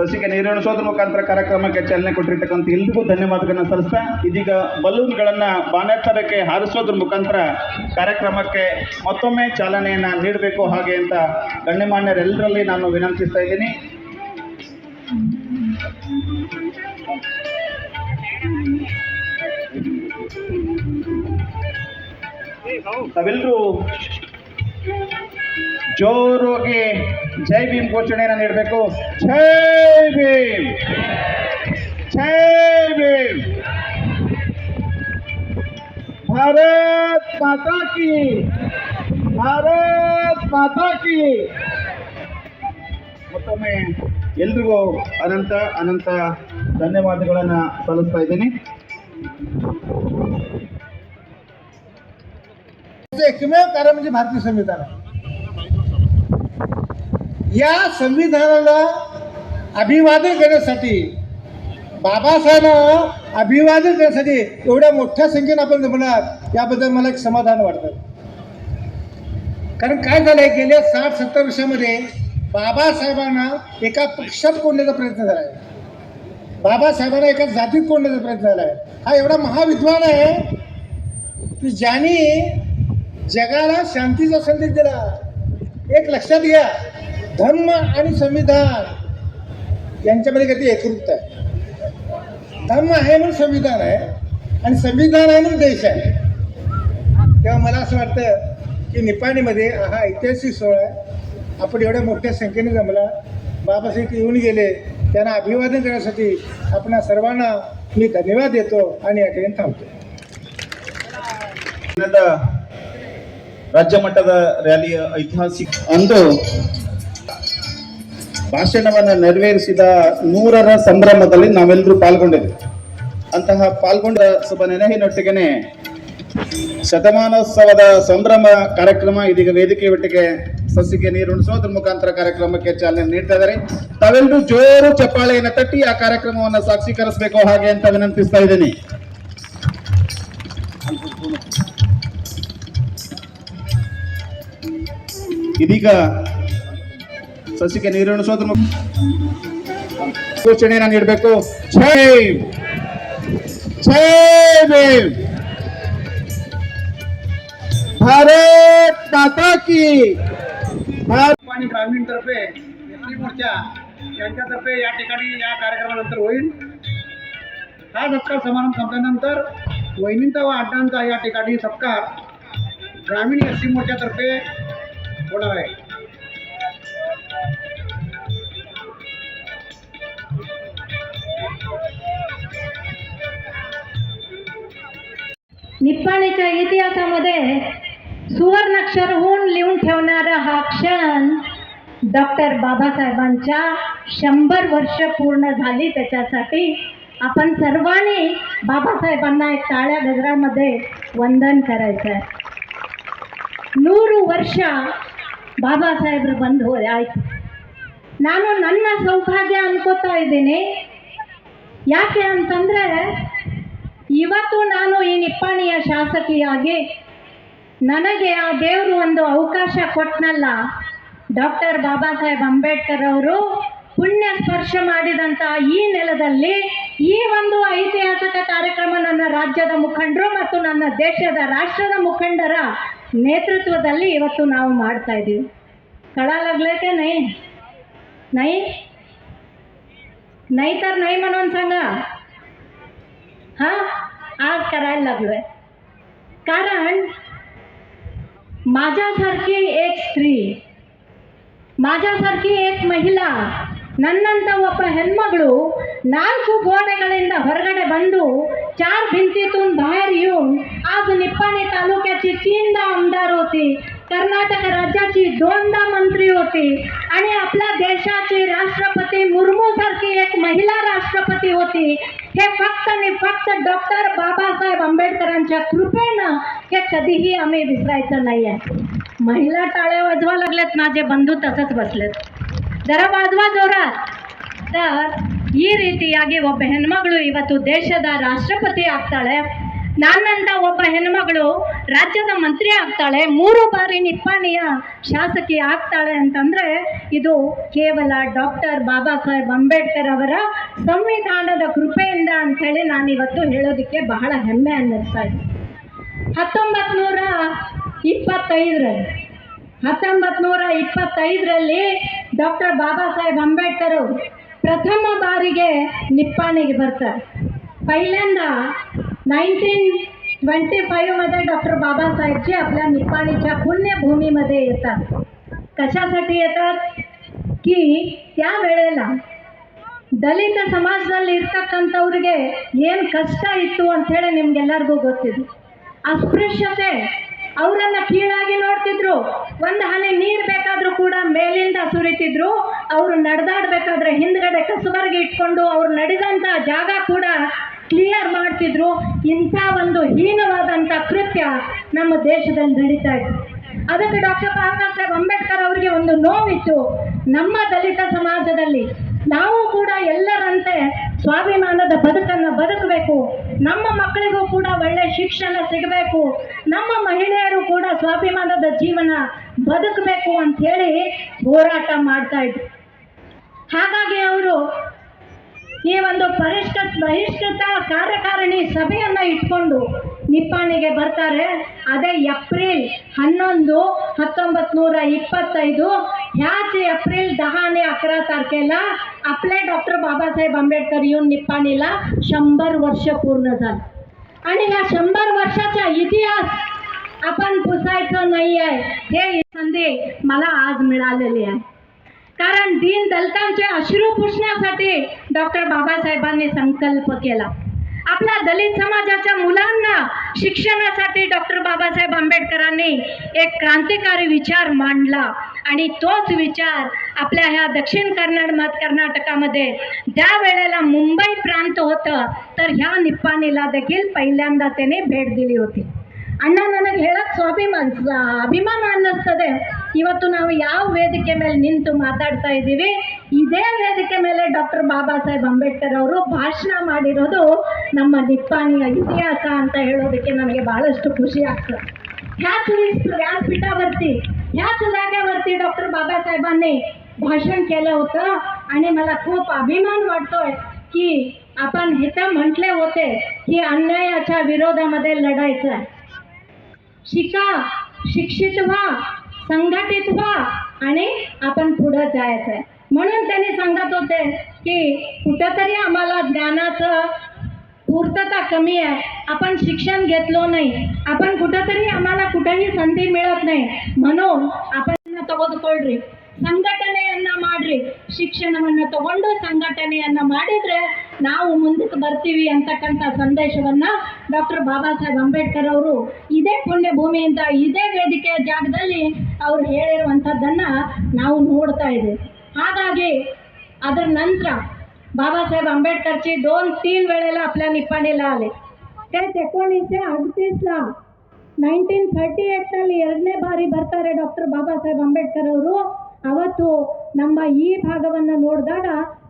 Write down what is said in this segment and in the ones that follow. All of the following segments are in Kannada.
ಸಸಿಗೆ ನೀರುಣಿಸೋದ್ರ ಮುಖಾಂತರ ಕಾರ್ಯಕ್ರಮಕ್ಕೆ ಚಾಲನೆ ಕೊಟ್ಟಿರ್ತಕ್ಕಂಥ ಎಲ್ರಿಗೂ ಧನ್ಯವಾದಗಳನ್ನ ಸಲ್ಲಿಸ್ತಾ, ಇದೀಗ ಬಲೂನ್ಗಳನ್ನ ಬಾನೆತ್ತರಕ್ಕೆ ಹಾರಿಸೋದ್ರ ಮುಖಾಂತರ ಕಾರ್ಯಕ್ರಮಕ್ಕೆ ಮತ್ತೊಮ್ಮೆ ಚಾಲನೆಯನ್ನ ನೀಡಬೇಕು ಹಾಗೆ ಅಂತ ಗಣ್ಯಮಾನ್ಯರೆಲ್ಲರಲ್ಲಿ ನಾನು ವಿನಂತಿಸ್ತಾ ಇದ್ದೀನಿ. ತಾವೆಲ್ಲರೂ ಜೋರಾಗಿ ಜೈ ಭೀಮ್ ಘೋಷಣೆಯನ್ನು ನೀಡಬೇಕು ಜೈ ಭೀಮ್ ಜೈ ಭೀಮ್ ಭಾರತ್ ಮಾತಾ ಕಿ ಭಾರತ್ ಮಾತಾ ಕಿ ಮತ್ತೊಮ್ಮೆ ಎಲ್ರಿಗೂ ಅನಂತ ಅನಂತ ಧನ್ಯವಾದಗಳನ್ನು ಸಲ್ಲಿಸ್ತಾ ಇದ್ದೀನಿ एकमेव कारण म्हणजे भारतीय संविधान आहे या संविधानाला अभिवादन करण्यासाठी बाबासाहेबांना अभिवादन करण्यासाठी एवढ्या मोठ्या संख्येनं आपण जमणार याबद्दल मला एक समाधान वाटतं. कारण काय झालंय गेल्या साठ सत्तर वर्षामध्ये बाबासाहेबांना एका पक्षात कोंडण्याचा प्रयत्न झाला आहे बाबासाहेबांना एका जातीत कोंडण्याचा प्रयत्न झाला आहे हा एवढा महाविद्वान आहे की ज्याने जगाला शांतीचा संदेश दिला. एक लक्षात घ्या धर्म आणि संविधान यांच्यामध्ये काहीतरी एकरूपता आहे धर्म आहे म्हणून संविधान आहे आणि संविधान आहे म्हणून देश आहे तेव्हा मला असं वाटतं की निपाणीमध्ये हा ऐतिहासिक सोहळा आहे आपण एवढ्या मोठ्या संख्येने जमला बाबासाहेब येऊन गेले त्यांना अभिवादन करण्यासाठी आपणा सर्वांना मी धन्यवाद देतो आणि या ठिकाणी थांबतो ದಿನದ ರಾಜ್ಯ ಮಟ್ಟದ ರ್ಯಾಲಿಯ ಐತಿಹಾಸಿಕ ಅಂದು ಭಾಷಣವನ್ನು ನೆರವೇರಿಸಿದ ನೂರರ ಸಂಭ್ರಮದಲ್ಲಿ ನಾವೆಲ್ಲರೂ ಪಾಲ್ಗೊಂಡಿದ್ವಿ. ಅಂತಹ ಪಾಲ್ಗೊಂಡ ಶುಭ ನೆನಹಿನೊಟ್ಟಿಗೆನೆ ಶತಮಾನೋತ್ಸವದ ಸಂಭ್ರಮ ಕಾರ್ಯಕ್ರಮ ಇದೀಗ ವೇದಿಕೆ ಒಟ್ಟಿಗೆ ಸಸಿಗೆ ನೀರುಣಿಸೋದ್ರ ಮುಖಾಂತರ ಕಾರ್ಯಕ್ರಮಕ್ಕೆ ಚಾಲನೆ ನೀಡ್ತಾ ಇದ್ದಾರೆ. ತಾವೆಲ್ಲರೂ ಜೋರು ಚಪ್ಪಾಳೆಯನ್ನು ತಟ್ಟಿ ಆ ಕಾರ್ಯಕ್ರಮವನ್ನು ಸಾಕ್ಷೀಕರಿಸಬೇಕು ಹಾಗೆ ಅಂತ ವಿನಂತಿಸ್ತಾ ಇದ್ದೀನಿ. ಇದೀಗ ಸಸಿಗೆ ನೀರುಣಿಸೋದ್ರ ಮುಖ ಘೋಷಣೆಯನ್ನ ನೀಡಬೇಕು ಜೈ ಜೈ ಭೀಮ್ भारत माता की भारत आणि ग्रामीण तर्फे एसटी मोर्चा यांच्यातर्फे या ठिकाणी या कार्यक्रमानंतर होईल हा सत्कार समारंभ संपल्यानंतर वहिनींचा व अड्डांचा या ठिकाणी सत्कार ग्रामीण एस टी मोर्चातर्फे होणार आहे निप्पाणीच्या इतिहासामध्ये सुवर्णाक्षर होऊन लिहून ठेवणारा हा क्षण डॉक्टर बाबासाहेबांच्या शंभर वर्ष पूर्ण झाली त्याच्यासाठी आपण सर्वांनी बाबासाहेबांना एक टाळ्या गजरामध्ये वंदन करायचं आहे ನೂರು ವರ್ಷ ಬಾಬಾ ಸಾಹೇಬ್ರು ಬಂದು ಹೋದೆ ಆಯ್ತು ನಾನು ನನ್ನ ಸೌಭಾಗ್ಯ ಅನ್ಕೋತಾ ಇದ್ದೀನಿ ಯಾಕೆ ಅಂತಂದರೆ ಇವತ್ತು ನಾನು ಈ ನಿಪ್ಪಾಣಿಯ ಶಾಸಕಿಯಾಗಿ ನನಗೆ ಆ ದೇವರು ಒಂದು ಅವಕಾಶ ಕೊಟ್ಟನಲ್ಲ ಡಾಕ್ಟರ್ ಬಾಬಾ ಸಾಹೇಬ್ ಅಂಬೇಡ್ಕರ್ ಅವರು ಪುಣ್ಯ ಸ್ಪರ್ಶ ಮಾಡಿದಂಥ ಈ ನೆಲದಲ್ಲಿ ಈ ಒಂದು ಐತಿಹಾಸಿಕ ಕಾರ್ಯಕ್ರಮ ನನ್ನ ರಾಜ್ಯದ ಮುಖಂಡರು ಮತ್ತು ನನ್ನ ದೇಶದ ರಾಷ್ಟ್ರದ ಮುಖಂಡರ ನೇತೃತ್ವದಲ್ಲಿ ಇವತ್ತು ನಾವು ಮಾಡ್ತಾ ಇದ್ದೀವಿ. ಕಳಲಾಗ್ಲೇಕೆ ನೈ ನೈ, ನೈತರ್ ನೈ ಮನೋನ್ ಸಂಘ. हा आज करायला लागलोय. कारण माझ्यासारखी एक स्त्री माझ्यासारखी एक महिला ನನ್ನಂತ ಒಬ್ಬ ಹೆಣ್ಮಗಳು ನಾಲ್ಕು ಗೋಡೆಗಳಿಂದ ಹೊರಗಡೆ ಬಂದು ಚಾರ್ भिंतीतून बाहेर येऊन आज निप्पाणी तालुक्याची तीनदा आमदार होती. कर्नाटक राज्याची दोनदा मंत्री होती आणि आपल्या देशाची राष्ट्रपती मुर्मूसारखी एक महिला राष्ट्रपती होती हे फक्त आणि फक्त डॉक्टर बाबासाहेब आंबेडकरांच्या कृपेनं हे कधीही आम्ही विसरायचं नाही आहे महिला टाळ्या वाजवा लागल्यात माझे बंधू तसंच बसलेत ಜರ ವಾಜವಾ ಜೋರಾತ್ तर ಈ ರೀತಿಯಾಗಿ ಒಬ್ಬ ಹೆಣ್ಮಗಳು ಇವತ್ತು ದೇಶದ ರಾಷ್ಟ್ರಪತಿ ಆಗ್ತಾಳೆ ನನ್ನಂತ ಒಬ್ಬ ಹೆಣ್ಮಗಳು ರಾಜ್ಯದ ಮಂತ್ರಿ ಆಗ್ತಾಳೆ. ಮೂರು ಬಾರಿ ನಿಪ್ಪಾಣಿಯ ಶಾಸಕಿ ಆಗ್ತಾಳೆ ಅಂತಂದ್ರೆ ಇದು ಕೇವಲ ಡಾಕ್ಟರ್ ಬಾಬಾ ಸಾಹೇಬ್ ಅಂಬೇಡ್ಕರ್ ಅವರ ಸಂವಿಧಾನದ ಕೃಪೆಯಿಂದ ಅಂತೇಳಿ ನಾನು ಇವತ್ತು ಹೇಳೋದಕ್ಕೆ ಬಹಳ ಹೆಮ್ಮೆ ಅನ್ನಿಸ್ತಾ ಇದೆ. ಹತ್ತೊಂಬತ್ ನೂರ ಇಪ್ಪತ್ತೈದರಲ್ಲಿ ಹತ್ತೊಂಬತ್ ನೂರ ಇಪ್ಪತ್ತೈದರಲ್ಲಿ ಡಾಕ್ಟರ್ ಬಾಬಾ ಸಾಹೇಬ್ ಅಂಬೇಡ್ಕರ್ ಪ್ರಥಮ ಬಾರಿಗೆ ನಿಪ್ಪಾಣಿಗೆ ಬರ್ತಾರೆ. ಪೈಲಂದ नाईन्टीन ट्वेंटी फाईव्हमध्ये डॉक्टर बाबासाहेबजी आपल्या निप्पाणीच्या पुण्यभूमीमध्ये येतात कशासाठी येतात की त्या वेळेला ದಲಿತ ಸಮಾಜದಲ್ಲಿ ಇರ್ತಕ್ಕಂಥವ್ರಿಗೆ ಏನು ಕಷ್ಟ ಇತ್ತು ಅಂಥೇಳಿ ನಿಮ್ಗೆಲ್ಲರಿಗೂ ಗೊತ್ತಿದೆ ಅಸ್ಪೃಶ್ಯತೆ ಅವರನ್ನ ಕೀಳಾಗಿ ನೋಡ್ತಿದ್ರು ಒಂದು ಹನಿ ನೀರು ಬೇಕಾದ್ರೂ ಕೂಡ ಮೇಲಿಂದ ಸುರಿತಿದ್ರು ಅವರು ನಡೆದಾಡ್ಬೇಕಾದ್ರೆ ಹಿಂದ್ಗಡೆ ಕಸಬರ್ಗೆ ಇಟ್ಕೊಂಡು ಅವ್ರು ನಡೆದಂಥ ಜಾಗ ಕೂಡ ಕ್ಲಿಯರ್ ಮಾಡ್ತಿದ್ರು. ಇಂಥ ಒಂದು ಹೀನವಾದಂಥ ಕೃತ್ಯ ನಮ್ಮ ದೇಶದಲ್ಲಿ ನಡೀತಾ ಇತ್ತು. ಅದಕ್ಕೆ ಡಾಕ್ಟರ್ ಬಾಬಾ ಸಾಹೇಬ್ ಅಂಬೇಡ್ಕರ್ ಅವರಿಗೆ ಒಂದು ನೋವಿತ್ತು. ನಮ್ಮ ದಲಿತ ಸಮಾಜದಲ್ಲಿ ನಾವು ಕೂಡ ಎಲ್ಲರಂತೆ ಸ್ವಾಭಿಮಾನದ ಬದುಕನ್ನು ಬದುಕಬೇಕು. ನಮ್ಮ ಮಕ್ಕಳಿಗೂ ಕೂಡ ಒಳ್ಳೆ ಶಿಕ್ಷಣ ಸಿಗಬೇಕು. ನಮ್ಮ ಮಹಿಳೆಯರು ಕೂಡ ಸ್ವಾಭಿಮಾನದ ಜೀವನ ಬದುಕಬೇಕು ಅಂಥೇಳಿ ಹೋರಾಟ ಮಾಡ್ತಾ ಇದ್ರು. ಹಾಗಾಗಿ ಅವರು ಈ ಒಂದು ಬಹಿಷ್ಕೃತ ಕಾರ್ಯಕಾರಿಣಿ ಸಭೆಯನ್ನು ಇಟ್ಕೊಂಡು ನಿಪ್ಪಾಣಿಗೆ ಬರ್ತಾರೆ. ಅದೇ ಏಪ್ರಿಲ್ ಹನ್ನೊಂದು ಹತ್ತೊಂಬತ್ತು ನೂರ ಇಪ್ಪತ್ತೈದು ह्याच एप्रिल दहा आणि अकरा तारखेला आपले डॉक्टर बाबासाहेब आंबेडकर येऊन निप्पाणीला शंभर वर्ष पूर्ण झालं आणि या शंभर वर्षाचा इतिहास आपण पुसायचं नाही आहे हे संधी मला आज मिळालेली आहे कारण दीन दलितांचे अश्रू पुसण्यासाठी डॉक्टर बाबासाहेबांनी संकल्प केला आपल्या दलित समाजाच्या मुलांना शिक्षणासाठी डॉक्टर बाबासाहेब आंबेडकरांनी एक क्रांतिकारी विचार मांडला. आणि तोच विचार आपल्या ह्या दक्षिण कन्नड कर्नाटकामध्ये ज्या वेळेला मुंबई प्रांत होतं तर ह्या निप्पाणीला देखील पहिल्यांदा त्याने भेट दिली होती. ಅಣ್ಣ ನನಗೆ ಹೇಳಕ್ ಸ್ವಾಭಿಮಾನ ಅಭಿಮಾನ ಅನ್ನಿಸ್ತದೆ ಇವತ್ತು ನಾವು ಯಾವ ವೇದಿಕೆ ಮೇಲೆ ನಿಂತು ಮಾತಾಡ್ತಾ ಇದ್ದೀವಿ ಇದೇ ವೇದಿಕೆ ಮೇಲೆ ಡಾಕ್ಟರ್ ಬಾಬಾ ಸಾಹೇಬ್ ಅಂಬೇಡ್ಕರ್ ಅವರು ಭಾಷಣ ಮಾಡಿರೋದು ನಮ್ಮ ನಿಪ್ಪಾಣಿಯ ಇತಿಹಾಸ ಅಂತ ಹೇಳೋದಕ್ಕೆ ನನಗೆ ಬಹಳಷ್ಟು ಖುಷಿ ಆಗ್ತದೆ ह्याच वीस- व्यासपीठावरती ह्याच जागेवरती डॉक्टर बाबासाहेबांनी भाषण केलं होतं आणि मला खूप अभिमान वाटतोय की आपण इथं म्हटले होते की अन्यायाच्या विरोधामध्ये लढायचं आहे शिका शिक्षित व्हा संघटित व्हा आणि आपण पुढं जायचं आहे म्हणून त्यांनी सांगत होते की कुठंतरी आम्हाला ज्ञानाचं पूर्तता कमी आहे आपण शिक्षण घेतलो नाही आपण कुठंतरी आम्हाला कुठेही ಸಂಧಿ मिळत नाही म्हणून आपण ತೆಗೆದುಕೊಳ್ಳ್ರಿ ಸಂಘಟನೆಯನ್ನ ಮಾಡ್ರಿ ಶಿಕ್ಷಣವನ್ನು ತಗೊಂಡು ಸಂಘಟನೆಯನ್ನ ಮಾಡಿದ್ರೆ ನಾವು ಮುಂದಕ್ಕೆ ಬರ್ತೀವಿ ಅಂತಕ್ಕಂಥ ಸಂದೇಶವನ್ನ ಡಾಕ್ಟರ್ ಬಾಬಾ ಸಾಹೇಬ್ ಅಂಬೇಡ್ಕರ್ ಅವರು ಇದೇ ಪುಣ್ಯ ಭೂಮಿಯಿಂದ ಇದೇ ವೇದಿಕೆಯ ಜಾಗದಲ್ಲಿ ಅವ್ರು ಹೇಳಿರುವಂಥದ್ದನ್ನ ನಾವು ನೋಡ್ತಾ ಇದ್ದೇವೆ ಹಾಗಾಗಿ ಅದರ ನಂತರ बाबासाहेब आंबेडकरची दोन तीन वेळेला आपल्या निप्पाणीला आले तेच एकोणीसशे अडतीसला ನೈನ್ಟೀನ್ ಥರ್ಟಿ ಏಟ್ನಲ್ಲಿ ಎರಡನೇ ಬಾರಿ ಬರ್ತಾರೆ ಡಾಕ್ಟರ್ ಬಾಬಾ ಸಾಹೇಬ್ ಅಂಬೇಡ್ಕರ್ ಅವರು ಅವತ್ತು ನಮ್ಮ ಈ ಭಾಗವನ್ನು ನೋಡಿದಾಗ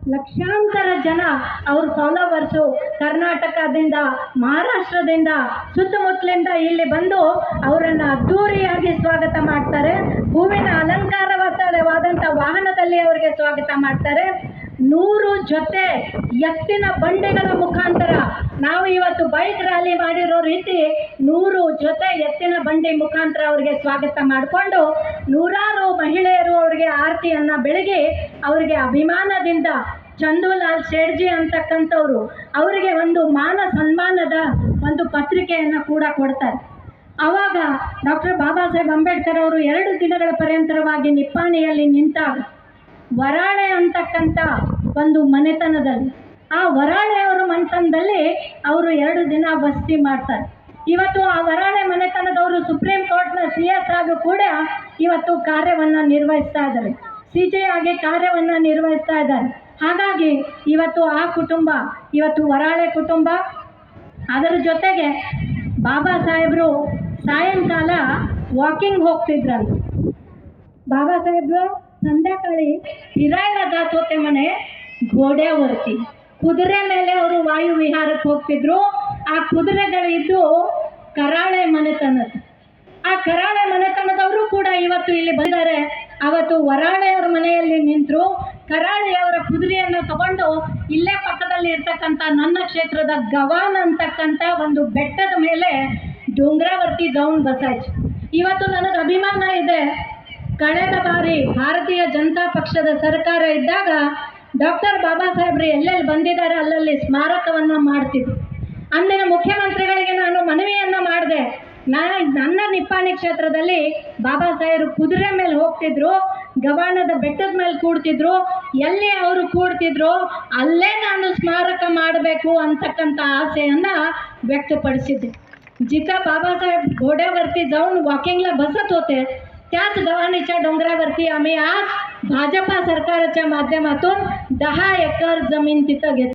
ಲಕ್ಷಾಂತರ ಜನ ಅವ್ರ ಫಾಲೋವರ್ಸು ಕರ್ನಾಟಕದಿಂದ, ಮಹಾರಾಷ್ಟ್ರದಿಂದ, ಸುತ್ತಮುತ್ತಲಿಂದ ಇಲ್ಲಿ ಬಂದು ಅವರನ್ನು ಅದ್ಧೂರಿಯಾಗಿ ಸ್ವಾಗತ ಮಾಡ್ತಾರೆ. ಹೂವಿನ ಅಲಂಕಾರವಾದವಾದಂಥ ವಾಹನದಲ್ಲಿ ಅವರಿಗೆ ಸ್ವಾಗತ ಮಾಡ್ತಾರೆ. ನೂರು ಜೊತೆ ಎತ್ತಿನ ಬಂಡೆಗಳ ಮುಖಾಂತರ ನಾವು ಇವತ್ತು ಬೈಕ್ ರ್ಯಾಲಿ ಮಾಡಿರೋ ರೀತಿ ನೂರು ಜೊತೆ ಎತ್ತಿನ ಬಂಡಿ ಮುಖಾಂತರ ಅವರಿಗೆ ಸ್ವಾಗತ ಮಾಡಿಕೊಂಡು ನೂರಾರು ಮಹಿಳೆಯರು ಅವರಿಗೆ ಆರತಿಯನ್ನ ಬೆಳಗಿ ಅವರಿಗೆ ಅಭಿಮಾನದಿಂದ ಚಂದೂಲಾಲ್ ಶೇಡ್ಜಿ ಅಂತಕ್ಕಂಥವ್ರು ಅವರಿಗೆ ಒಂದು ಮಾನ ಸನ್ಮಾನದ ಒಂದು ಪತ್ರಿಕೆಯನ್ನು ಕೂಡ ಕೊಡ್ತಾರೆ. ಆವಾಗ ಡಾಕ್ಟರ್ ಬಾಬಾ ಸಾಹೇಬ್ ಅಂಬೇಡ್ಕರ್ ಅವರು ಎರಡು ದಿನಗಳ ಪರ್ಯಂತರವಾಗಿ ನಿಪ್ಪಾಣಿಯಲ್ಲಿ ನಿಂತಾಗ ವರಾಳೆ ಅಂತಕ್ಕಂಥ ಒಂದು ಮನೆತನದಲ್ಲಿ ಆ ವರಾಳೆ ಅವರ ಮನೆತನದಲ್ಲಿ ಅವರು ಎರಡು ದಿನ ಬಸ್ತಿ ಮಾಡ್ತಾರೆ. ಇವತ್ತು ಆ ವರಾಳೆ ಮನೆತನದವರು ಸುಪ್ರೀಂ ಕೋರ್ಟ್ನ ಸಿ ಎಸ್ ಆಗೂ ಕೂಡ ಇವತ್ತು ಕಾರ್ಯವನ್ನು ನಿರ್ವಹಿಸ್ತಾ ಇದ್ದಾರೆ. ಸಿ ಜೆ ಆಗಿ ಕಾರ್ಯವನ್ನು ನಿರ್ವಹಿಸ್ತಾ ಇದ್ದಾರೆ. ಹಾಗಾಗಿ ಇವತ್ತು ಆ ಕುಟುಂಬ, ಇವತ್ತು ವರಾಳೆ ಕುಟುಂಬ, ಅದರ ಜೊತೆಗೆ ಬಾಬಾ ಸಾಹೇಬರು ಸಾಯಂಕಾಲ ವಾಕಿಂಗ್ ಹೋಗ್ತಿದ್ರಲ್ಲ ಬಾಬಾ ಸಾಹೇಬ್ರು ಸಂಧ್ಯಾಕಾಳಿ ಹಿರಾಯ ದಾಸೋತೆ ಮನೆ ಗೋಡೆ ಹೊರತಿ. ಕುದುರೆ ಮೇಲೆ ಅವರು ವಾಯು ವಿಹಾರಕ್ಕೆ ಹೋಗ್ತಿದ್ರು. ಆ ಕುದುರೆಗಳಿದ್ದು ಕರಾಳೆ ಮನೆತನದ. ಆ ಕರಾಳೆ ಮನೆತನದವರು ಕೂಡ ಇವತ್ತು ಇಲ್ಲಿ ಬಂದಿದ್ದಾರೆ. ಅವತ್ತು ವರಾಳೆಯವರ ಮನೆಯಲ್ಲಿ ನಿಂತರು. ಕರಾಳೆಯವರ ಕುದುರೆಯನ್ನು ತಗೊಂಡು ಇಲ್ಲೇ ಪಕ್ಕದಲ್ಲಿ ಇರ್ತಕ್ಕಂಥ ನನ್ನ ಕ್ಷೇತ್ರದ ಗವಾನ್ ಅಂತಕ್ಕಂಥ ಒಂದು ಬೆಟ್ಟದ ಮೇಲೆ ಡೋಂಗ್ರಾವರ್ತಿ ಗೌನ್ ಬಸಾಜ್ ಇವತ್ತು ನನಗೆ ಅಭಿಮಾನ ಇದೆ. ಕಳೆದ ಬಾರಿ ಭಾರತೀಯ ಜನತಾ ಪಕ್ಷದ ಸರ್ಕಾರ ಇದ್ದಾಗ ಡಾಕ್ಟರ್ ಬಾಬಾ ಸಾಹೇಬ್ರು ಎಲ್ಲೆಲ್ಲಿ ಬಂದಿದ್ದಾರೆ ಅಲ್ಲಲ್ಲಿ ಸ್ಮಾರಕವನ್ನು ಮಾಡ್ತಿದ್ರು. ಅಂದಿನ ಮುಖ್ಯಮಂತ್ರಿಗಳಿಗೆ ನಾನು ಮನವಿಯನ್ನು ಮಾಡಿದೆ. ನಾನು ನನ್ನ ನಿಪ್ಪಾಣಿ ಕ್ಷೇತ್ರದಲ್ಲಿ ಬಾಬಾ ಸಾಹೇಬರು ಕುದುರೆ ಮೇಲೆ ಹೋಗ್ತಿದ್ರು ಗವಾಣದ ಬೆಟ್ಟದ ಮೇಲೆ ಕೂಡ್ತಿದ್ರು, ಎಲ್ಲಿ ಅವರು ಕೂಡ್ತಿದ್ರು, ಅಲ್ಲೇ ನಾನು ಸ್ಮಾರಕ ಮಾಡಬೇಕು ಅಂತಕ್ಕಂಥ ಆಸೆಯನ್ನು ವ್ಯಕ್ತಪಡಿಸಿದ್ದೆ. ಜಿಕ್ಕ ಬಾಬಾ ಸಾಹೇಬ್ घोड्यावरती जाऊन ವಾಕಿಂಗ್ಲ ಬಸ್ ತೋತೆ त्याच गव्हाणीच्या डोंगरावरती आम्ही आज भाजपा सरकारच्या माध्यमातून दहा एकर जमीन तिथं घेत